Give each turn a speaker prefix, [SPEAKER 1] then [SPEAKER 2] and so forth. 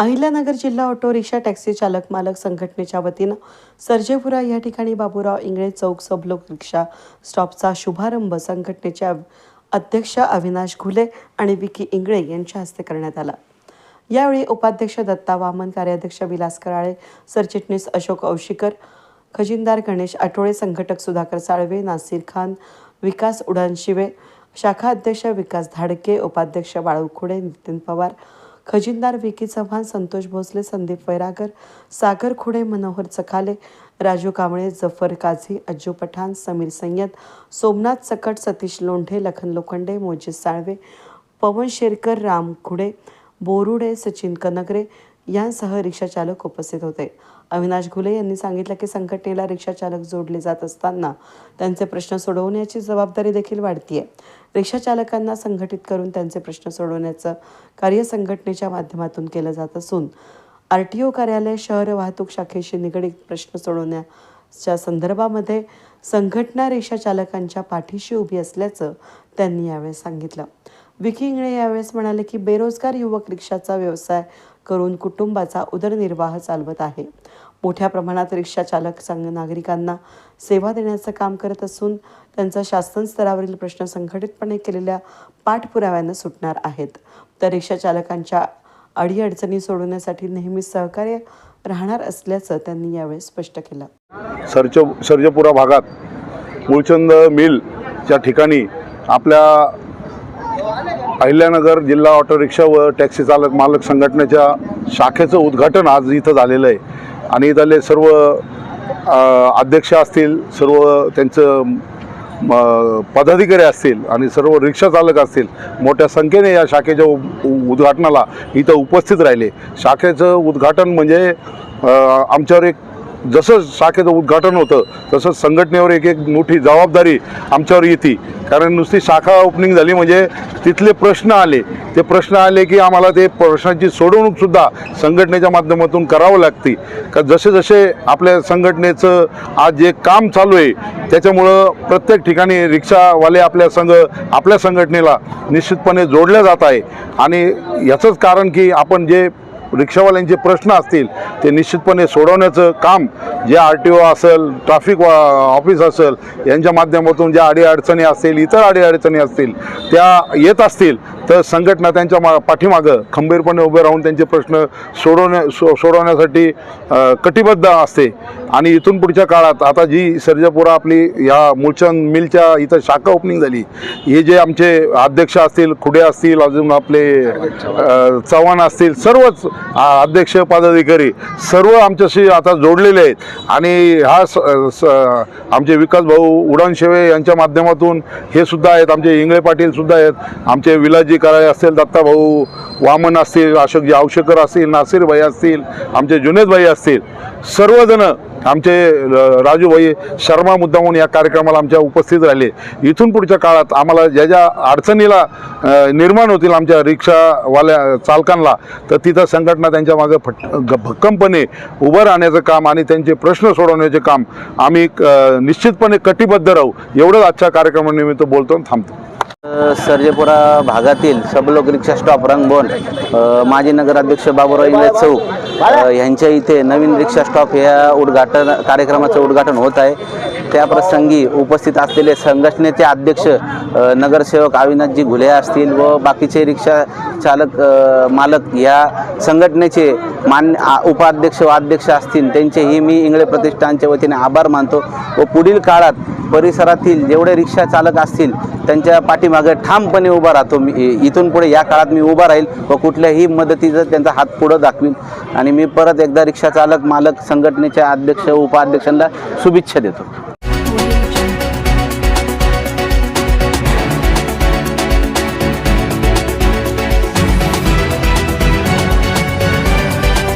[SPEAKER 1] अहिल्यानगर जिल्हा auto rickshaw taxi चालक मालक संघटनेच्या वतीनं सर्जेपुरा या ठिकाणी बाबूराव इंगळे चौक सबलोक रिक्षा स्टॉपचा शुभारंभ संघटनेच्या अध्यक्ष अविनाश घुले आणि विकी इंगळे यांच्या हस्ते करण्यात आला. यावेळी उपाध्यक्ष दत्ता वामन कार्याध्यक्ष विलास कराळे सरचिटणीस अशोक औशिकर खजिनदार गणेश आठोळे संघटक सुधाकर साळवे नासिर खान विकास उडानशिवे शाखा अध्यक्ष विकास धाडके उपाध्यक्ष बाळू खुडे नितीन पवार खजिनदार विकी चव्हाण संतोष भोसले संदीप वैरागर सागर खुडे मनोहर चखाले राजू कांबळे जफर काझी अज्जू पठाण समीर सय्यद सोमनाथ सकट सतीश लोंढे लखन लोखंडे मोजिस साळवे पवन शेरकर राम खुडे बोरुडे सचिन कनगरे यांसह रिक्षाचालक उपस्थित होते. अविनाश घुले यांनी सांगितलं की संघटनेला रिक्षाचालक जोडले जात असताना त्यांचे प्रश्न सोडवण्याची जबाबदारी देखील वाढतीये. रिक्षाचालकांना संघटित करून त्यांचे प्रश्न सोडवण्याचं कार्य संघटनेच्या माध्यमातून केलं जात असून आर टी ओ कार्यालय शहर वाहतूक शाखेशी निगडीत प्रश्न सोडवण्याच्या संदर्भामध्ये संघटना रिक्षाचालकांच्या पाठीशी उभी असल्याचं त्यांनी यावेळी सांगितलं. विकी इंगळे यावेळेस म्हणाले की बेरोजगार युवक रिक्षाचा व्यवसाय करून कुटुंबाचा उदरनिर्वाह चालवत आहे. मोठ्या प्रमाणात रिक्षा चालक संघ नागरिकांना सेवा देण्याचं काम करत असून त्यांचा शासन स्तरावरील प्रश्न संघटितपणे केलेल्या पाठपुराव्यानं सुटणार आहेत. तर रिक्षा चालकांच्या अडीअडचणी सोडवण्यासाठी नेहमीच सहकार्य राहणार असल्याचं त्यांनी यावेळी स्पष्ट केलं.
[SPEAKER 2] सर्ज सर्जपुरा भागात मूळचंद मिलच्या ठिकाणी आपल्या अहिल्यानगर जिल्हा ऑटो रिक्षा व टॅक्सी चालक मालक संघटनेच्या शाखेचं उद्घाटन आज इथं झालेलं आहे. आणि इथले सर्व अध्यक्ष असतील सर्व त्यांचं पदाधिकारी असतील आणि सर्व रिक्षा चालक असतील मोठ्या संख्येने या शाखेच्या उ- उद्घाटनाला इथं उपस्थित राहिले. शाखेचं उद्घाटन म्हणजे आमच्यावर एक जसं शाखेचं उद्घाटन होतं तसं संघटनेवर एक एक मोठी जबाबदारी आमच्यावर येते. कारण नुसती शाखा ओपनिंग झाली म्हणजे तिथले प्रश्न आले. ते प्रश्न आले की आम्हाला ते प्रश्नांची सोडवणूकसुद्धा संघटनेच्या माध्यमातून करावं लागते. का जसे जसे आपल्या संघटनेचं आज जे काम चालू आहे त्याच्यामुळं प्रत्येक ठिकाणी रिक्षावाले आपल्या संघ आपल्या संघटनेला निश्चितपणे जोडल्या जात आहे. आणि याचंच कारण की आपण जे रिक्षावाल्यांचे प्रश्न असतील ते निश्चितपणे सोडवण्याचं काम जे आर टी ओ असेल ट्रॅफिक ऑफिस असेल यांच्या माध्यमातून ज्या अडीअडचणी असतील इतर अडीअडचणी असतील त्या येत असतील तर संघटना त्यांच्या मा पाठीमागं खंबीरपणे उभे राहून त्यांचे प्रश्न सोडवण्या सो सोडवण्यासाठी कटिबद्ध असते. आणि इथून पुढच्या काळात आता जी सर्जापुरा आपली ह्या मूळचंद मिलच्या इथं शाखा ओपनिंग झाली हे जे आमचे अध्यक्ष असतील खुडे असतील अजून आपले चव्हाण असतील सर्वच अध्यक्ष पदाधिकारी सर्व आमच्याशी आता जोडलेले आहेत. आणि हा स, स, आमचे विकास भाऊ उडानशेवे यांच्या माध्यमातून हे सुद्धा आहेत आमचे इंगळे पाटील सुद्धा आहेत आमचे विलाजी कराळे असतील दत्ताभाऊ वामन असतील अशोकजी आवशेकर असतील नासिर भाई असतील आमचे जुनेद भाई असतील सर्वजण आमचे राजूभाई शर्मा मुद्दामून या कार्यक्रमाला आमच्या उपस्थित राहिले. इथून पुढच्या काळात आम्हाला ज्या ज्या अडचणीला निर्माण होतील आमच्या रिक्षावाल्या चालकांना तर तिथं संघटना त्यांच्या मागं फट भक्कमपणे उभं राहण्याचं काम आणि त्यांचे प्रश्न सोडवण्याचे काम आम्ही निश्चितपणे कटिबद्ध राहू. एवढंच आजच्या कार्यक्रमानिमित्त बोलतो आणि थांबतो.
[SPEAKER 3] सर्जेपुरा भागातील सबलोक रिक्षा स्टॉप रंगभवन माजी नगराध्यक्ष बाबूराव इंग्रज चौक ह्यांच्या यांच्या इथे नवीन रिक्षा स्टॉप ह्या उद्घाटन कार्यक्रमाचं उद्घाटन होत आहे. त्या प्रसंगी उपस्थित असलेले संघटनेचे अध्यक्ष नगरसेवक अविनाथजी घुले असतील व बाकीचे रिक्षा चालक मालक या संघटनेचे मान्य आ- उपाध्यक्ष व अध्यक्ष असतील त्यांचेही मी इंगळे प्रतिष्ठानच्या वतीने आभार मानतो. व पुढील काळात परिसरातील जेवढे रिक्षा चालक असतील त्यांच्या पाठीमागे ठामपणे उभा राहतो. मी इथून पुढे या काळात मी उभा राहील व कुठल्याही मदतीचं त्यांचा हात पुढं दाखवीन. आणि मी परत एकदा रिक्षा चालक मालक संघटनेच्या अध्यक्ष उपाध्यक्षांना शुभेच्छा देतो.